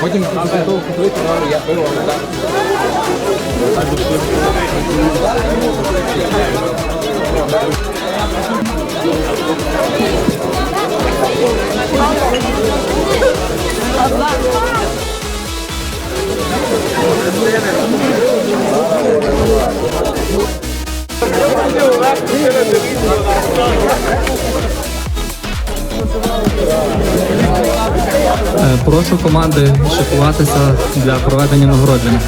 Потім після того купити, я пиво, так. Е, Прошу команди шикуватися для проведення нагородження.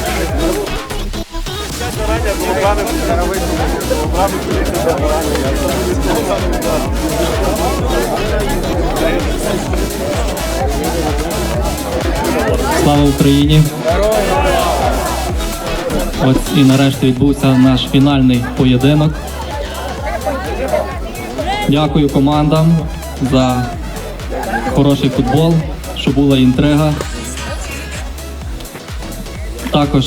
Слава Україні! Ось і нарешті відбувся наш фінальний поєдинок. Дякую командам за хороший футбол, що була інтрига. Також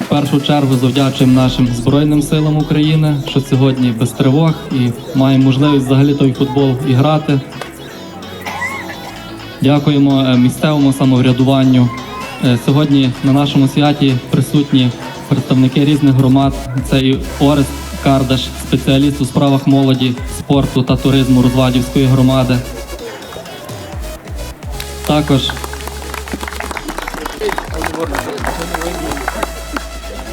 в першу чергу завдячуємо нашим Збройним силам України, що сьогодні без тривог і маємо можливість взагалі той футбол і грати. Дякуємо е, місцевому самоврядуванню. Е, Сьогодні на нашому святі присутні представники різних громад. Це і Орест Кардаш, спеціаліст у справах молоді, спорту та туризму Розвадівської громади. Також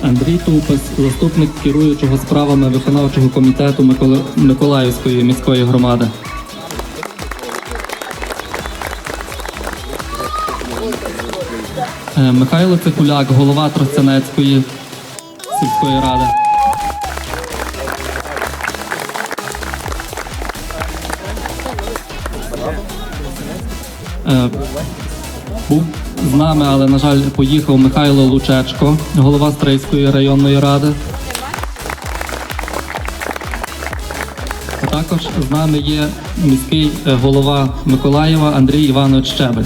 Андрій Тупес, заступник керуючого справами виконавчого комітету Микола- Миколаївської міської громади. Е, Михайло Цикуляк, голова Тростянецької сільської ради. Нами, але, на жаль, поїхав Михайло Лучечко, голова Стрийської районної ради. А також з нами є міський е, голова Миколаєва Андрій Іванович Щебель.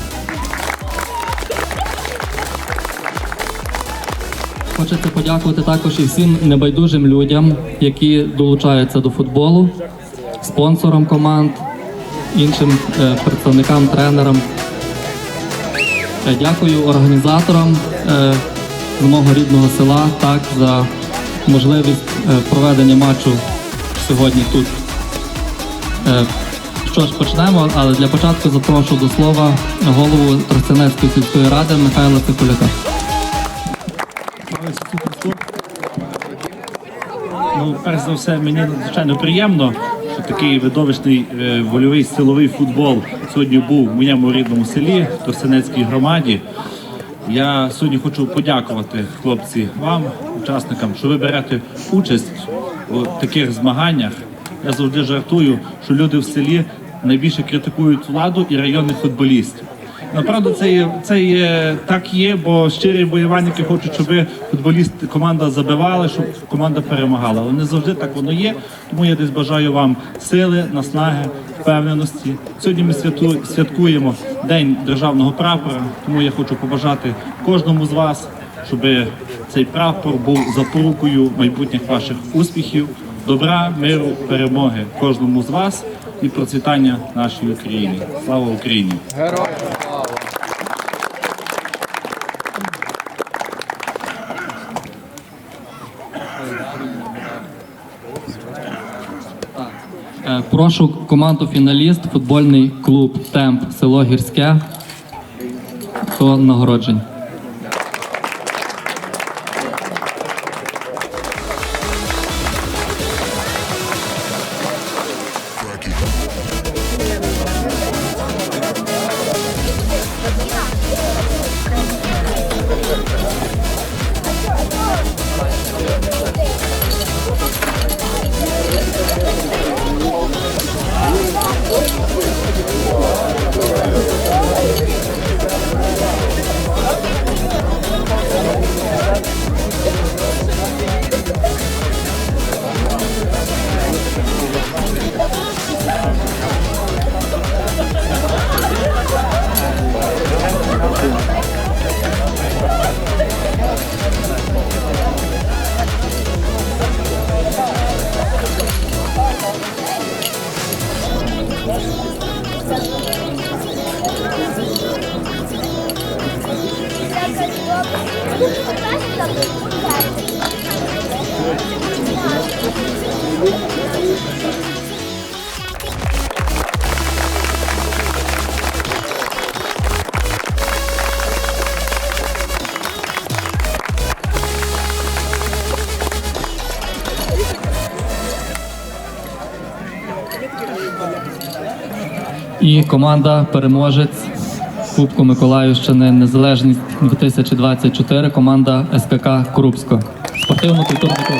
Хочеться подякувати також і всім небайдужим людям, які долучаються до футболу, спонсорам команд, іншим е, представникам, тренерам. Е, Дякую організаторам е, з мого рідного села так, за можливість е, проведення матчу сьогодні тут. Е, Що ж, почнемо, але для початку запрошу до слова голову Тростянецької сільської ради Михайла Цикуляка. Ну, перш за все, мені надзвичайно приємно, що такий видовищний е, вольовий силовий футбол сьогодні був в моєму рідному селі, Торсенецькій громаді. Я сьогодні хочу подякувати хлопці вам, учасникам, що ви берете участь у таких змаганнях. Я завжди жартую, що люди в селі найбільше критикують владу і районних футболістів. Направду, це є, це є так є, бо щирі болівальники хочуть, щоб футболісти команда забивала, щоб команда перемагала. Але не завжди так воно є. Тому я десь бажаю вам сили, наснаги, впевненості. Сьогодні ми святкуємо День державного прапора. Тому я хочу побажати кожному з вас, щоб цей прапор був запорукою майбутніх ваших успіхів, добра, миру, перемоги кожному з вас і процвітання нашої України. Слава Україні! Е, Прошу команду фіналіст, футбольний клуб Темп село Гірське до нагороджень. І команда переможець Кубку Миколаївщини Незалежність 2024, команда СКК Крупсько. Спортивно-культурний клуб.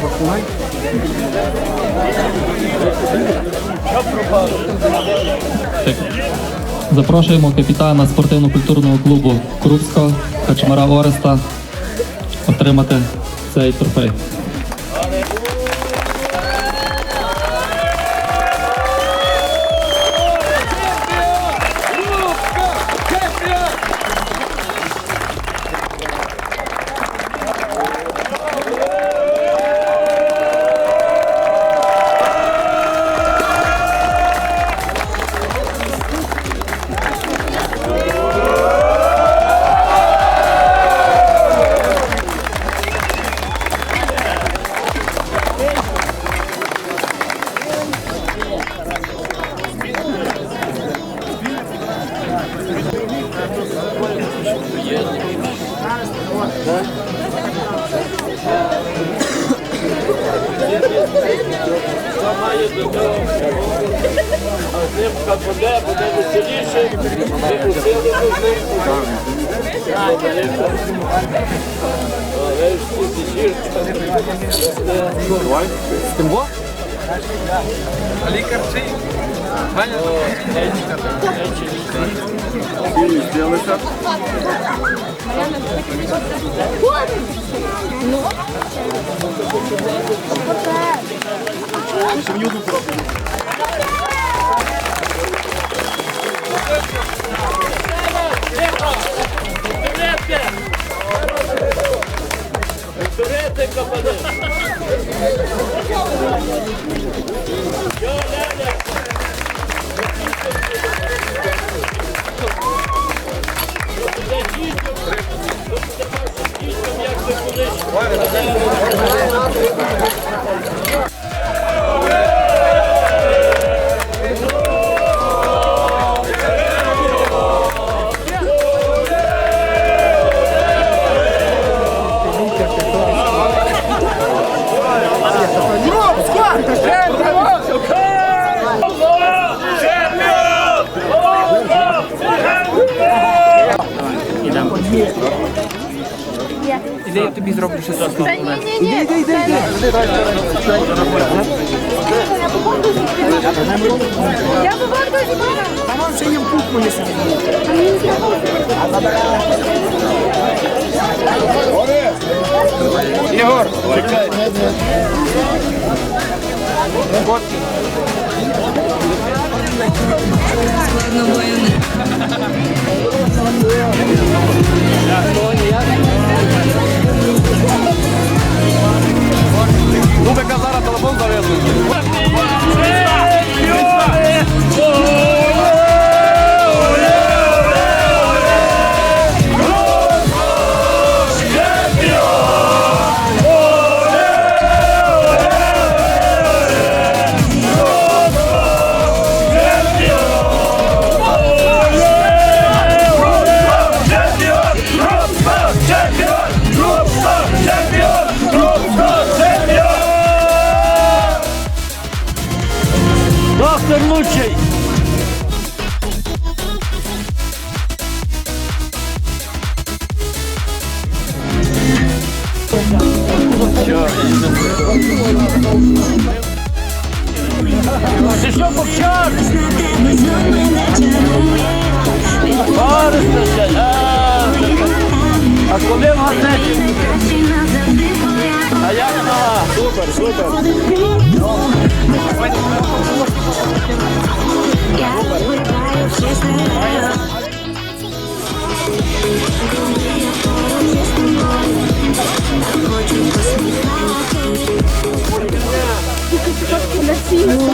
Покупай. Так. Запрошуємо капітана спортивно-культурного клубу Крупського Качмара Ореста отримати цей трофей. Зимка буде, буде веселіше, ми усили нужні. З тим во? Лікар чи? Ваня, Берете іди, я тобі зроблю щось. Та ні, ні, ні. Іди, іди, іди. Я побачу знімаю. Та вам ще є в кухні не сидіть. Ігор, Дубика Yeah. Що повчав? Супер, супер. Супер.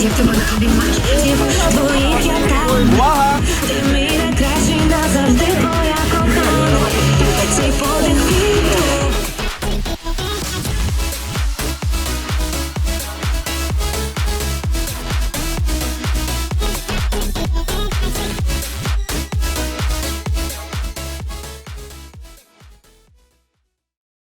you have to learn a much.